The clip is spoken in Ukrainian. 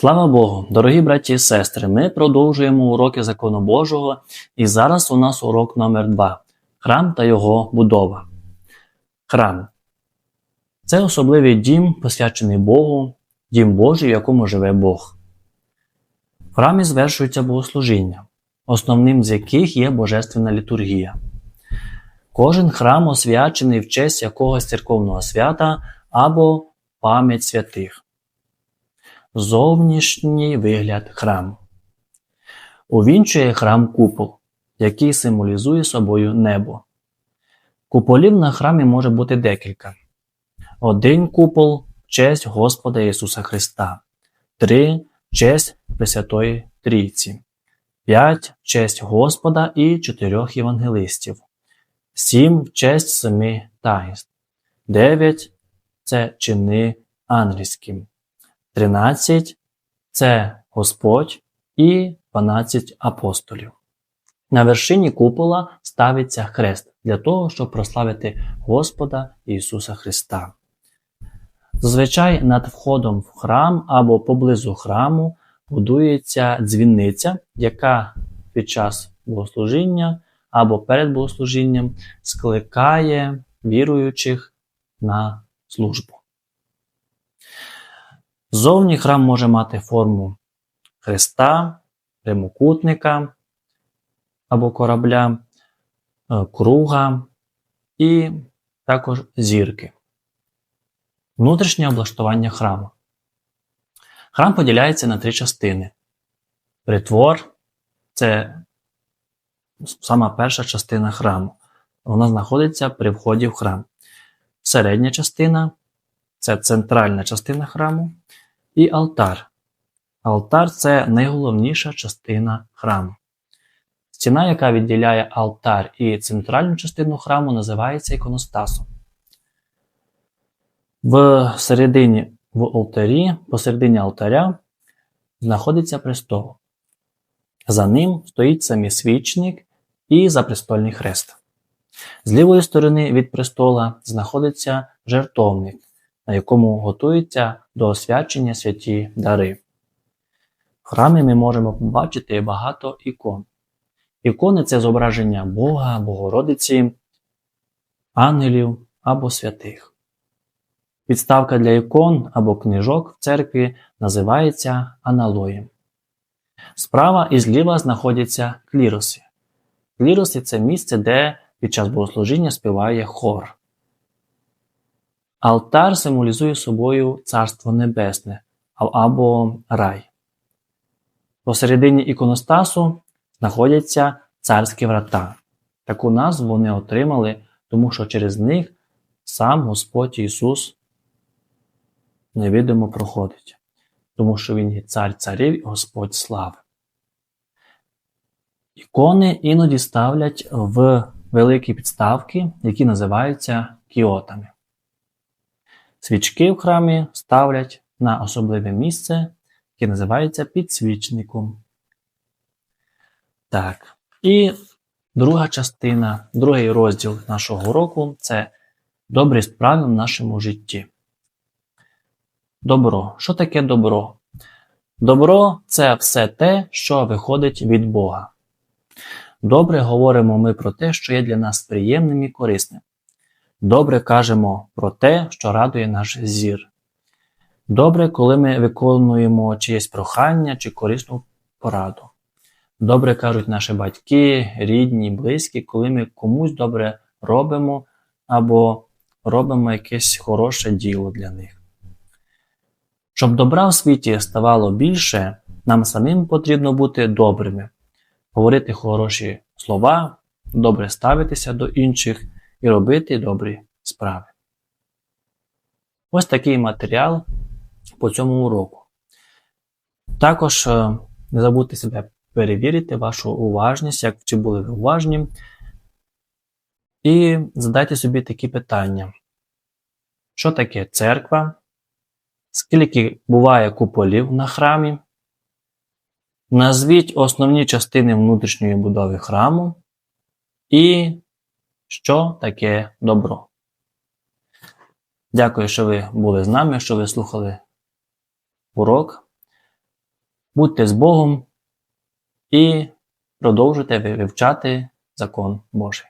Слава Богу, дорогі браті і сестри, ми продовжуємо уроки закону Божого, і зараз у нас урок номер 2 храм та його будова. Храм це особливий дім, посвячений Богу, дім Божий, в якому живе Бог. В храмі звершується богослужіння, основним з яких є божественна літургія. Кожен храм освячений в честь якогось церковного свята або пам'ять святих. Зовнішній вигляд храму. Увінчує храм купол, який символізує собою небо. Куполів на храмі може бути декілька. Один купол в честь Господа Ісуса Христа, три в честь Пресвятої Трійці, п'ять в честь Господа і чотирьох євангелистів, сім в честь семи таїнств, дев'ять це чини ангельські. 13 це Господь і 12 апостолів. На вершині купола ставиться хрест для того, щоб прославити Господа Ісуса Христа. Зазвичай над входом в храм або поблизу храму будується дзвіниця, яка під час богослужіння або перед богослужінням скликає віруючих на службу. Зовні храм може мати форму хреста, прямокутника або корабля, е, круга і також зірки. Внутрішнє облаштування храму. Храм поділяється на три частини. Притвор це сама перша частина храму. Вона знаходиться при вході в храм. Середня частина це центральна частина храму, і алтар. Алтар це найголовніша частина храму. Стіна, яка відділяє алтар і центральну частину храму, називається іконостасом. В середині в алтарі, посередині алтаря знаходиться престол. За ним стоїть самі свічник і запрестольний хрест. З лівої сторони від престола знаходиться жертовник, на якому готуються до освячення святі дари. В храмі ми можемо побачити багато ікон. Ікони це зображення Бога, Богородиці, ангелів або святих. Підставка для ікон або книжок в церкві називається аналоєм. Справа і зліва знаходяться кліроси. Кліроси це місце, де під час богослужіння співає хор. Алтар символізує собою Царство Небесне або рай. Посередині іконостасу знаходяться царські врата. Таку назву вони отримали, тому що через них сам Господь Ісус невидимо проходить, тому що Він є цар царів і Господь слави. Ікони іноді ставлять в великі підставки, які називаються кіотами. Свічки в храмі ставлять на особливе місце, яке називається підсвічником. Так. І друга частина, другий розділ нашого уроку це добрі справи в нашому житті. Добро. Що таке добро? Добро це все те, що виходить від Бога. Добре говоримо ми про те, що є для нас приємним і корисним. Добре кажемо про те, що радує наш зір. Добре, коли ми виконуємо чиєсь прохання чи корисну пораду. Добре кажуть наші батьки, рідні, близькі, коли ми комусь добре робимо або робимо якесь хороше діло для них. Щоб добра в світі ставало більше, нам самим потрібно бути добрими, говорити хороші слова, добре ставитися до інших і робити добрі справи. Ось такий матеріал по цьому уроку. Також е, не забудьте себе перевірити вашу уважність, як чи були ви уважні. І задайте собі такі питання. Що таке церква? Скільки буває куполів на храмі? Назвіть основні частини внутрішньої будови храму. І що таке добро. Дякую, що ви були з нами, що ви слухали урок. Будьте з Богом і продовжуйте вивчати закон Божий.